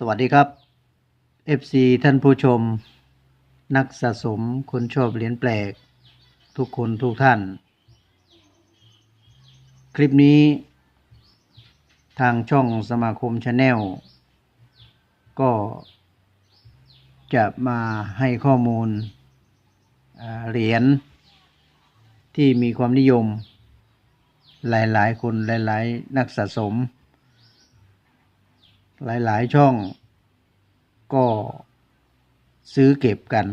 สวัสดีครับ FC ท่านผู้ชม นักสะสมคนชอบเหรียญแปลก ทุกคนทุกท่าน คลิปนี้ ทางช่องสมาคมชาแนลก็จะมาให้ข้อมูลเหรียญที่มีความนิยม หลายๆ คนหลาย ๆ นักสะสม หลายๆ ช่องก็ซื้อเก็บกัน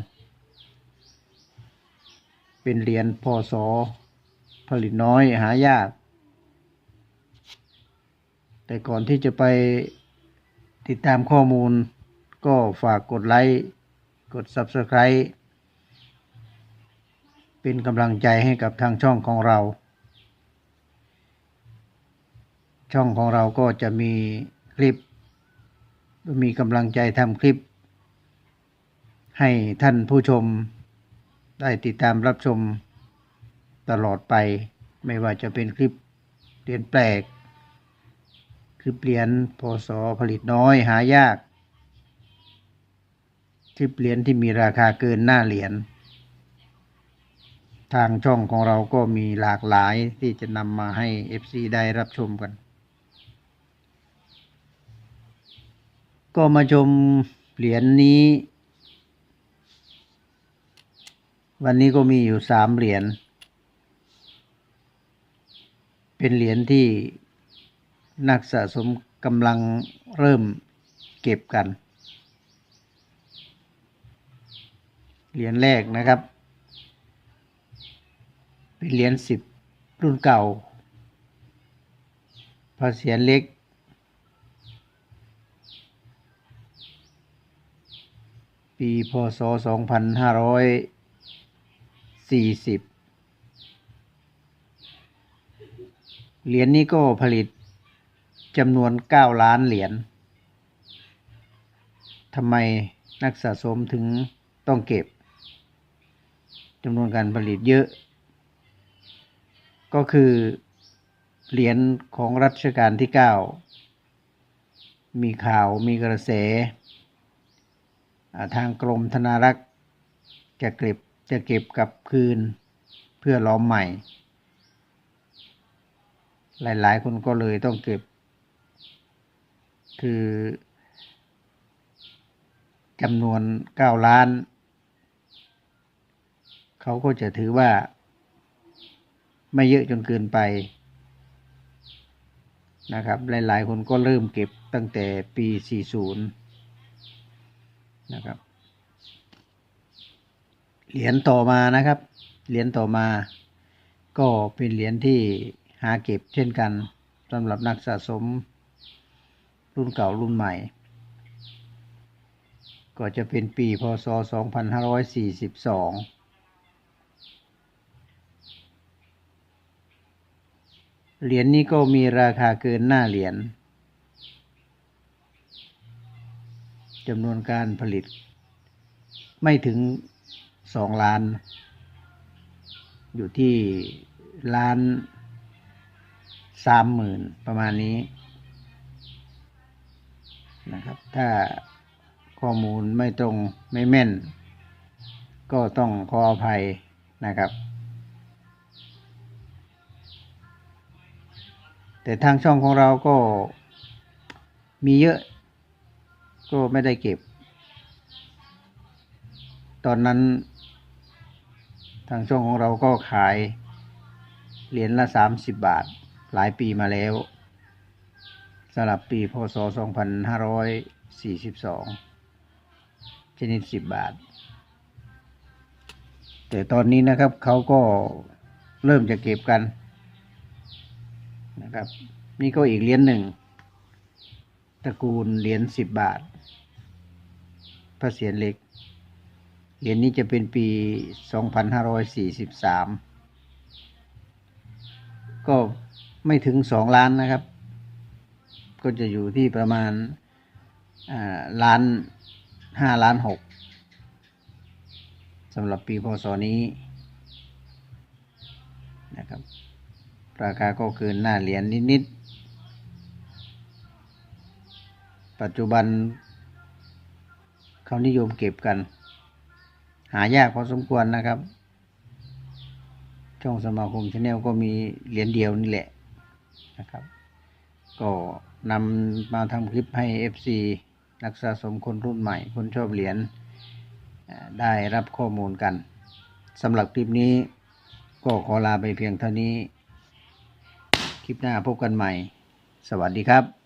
เป็นเหรียญพศผลิตน้อยหายาก แต่ก่อนที่จะไปติดตามข้อมูลก็ฝากกดไลค์ กด Subscribe เป็นกำลังใจให้กับทางช่องของเรา ช่องของเราก็จะมีคลิป มีกำลังใจทำคลิป ให้ท่านผู้ชมได้ติดตามรับชมตลอดไป ไม่ว่าจะเป็นคลิปเรียนแปลก คลิปเหรียญพศผลิตน้อยหายาก คลิปเหรียญที่มีราคาเกินหน้าเหรียญทางช่องของเราก็มีหลากหลายที่จะนำมาให้ FC ได้รับชมกัน ก็มาชมเหรียญนี้ วันนี้ก็มีอยู่สามเหรียญ เป็นเหรียญที่นักสะสมกำลังเริ่มเก็บกัน เหรียญแรกนะครับ เป็นเหรียญสิบรุ่นเก่าพระเศียรเล็ก ปีพศ 2540 เหรียญนี้ก็ผลิตจำนวน 9 ล้านเหรียญทำไมนักสะสมถึงต้องเก็บจำนวนการผลิตเยอะ ก็คือเหรียญของรัชกาลที่ 9 มีข่าวมีกระแส ทางกรมธนารักษ์จะเก็บจะเก็บกลับคืนเพื่อล้อมใหม่ หลายๆ คนก็เลยต้องเก็บ คือจำนวน 9 ล้าน เขาก็จะถือว่า ไม่เยอะจนเกินไปนะครับ หลาย ๆ คนก็เริ่มเก็บตั้งแต่ปี 40 นะครับเหรียญต่อมานะครับ เหรียญต่อมา ก็เป็นเหรียญที่หาเก็บเช่นกันสำหรับนักสะสม รุ่นเก่ารุ่นใหม่ ก็จะเป็นปีพศ 2542เหรียญนี้ก็มีราคาเกินหน้าเหรียญ จำนวนการผลิต ไม่ถึงสองล้าน อยู่ที่ล้านสามหมื่นประมาณนี้นะครับ ถ้าข้อมูลไม่ตรงไม่แม่น ก็ต้องขออภัยนะครับ แต่ทางช่องของเราก็มีเยอะ ก็ไม่ได้เก็บ ตอนนั้น ทางช่องของเราก็ขายเหรียญละสามสิบบาท หลายปีมาแล้วสำหรับปีพศสองพันห้าร้อยสี่สิบสองชนิดสิบบาท แต่ตอนนี้นะครับเขาก็เริ่มจะเก็บกันนะครับ นี่ก็อีกเหรียญหนึ่ง ตระกูลเหรียญสิบบาท พระเศียรเล็ก เหรียญนี้จะเป็นปี 2543 ก็ไม่ถึง2ล้านนะครับ ก็จะอยู่ที่ประมาณล้านห้าล้านหกสำหรับปีพศนี้นะครับ ราคาก็เกินหน้าเหรียญนิดๆ ปัจจุบันเขานิยมเก็บกัน หายากพอสมควรนะครับ ช่องสมาคมชาแนลก็มีเหรียญเดียวนี่แหละนะครับ ก็นำมาทำคลิปให้ FC นักสะสมคนรุ่นใหม่ คนชอบเหรียญได้รับข้อมูลกันสำหรับคลิปนี้ก็ขอลาไปเพียงเท่านี้ คลิปหน้าพบกันใหม่ สวัสดีครับ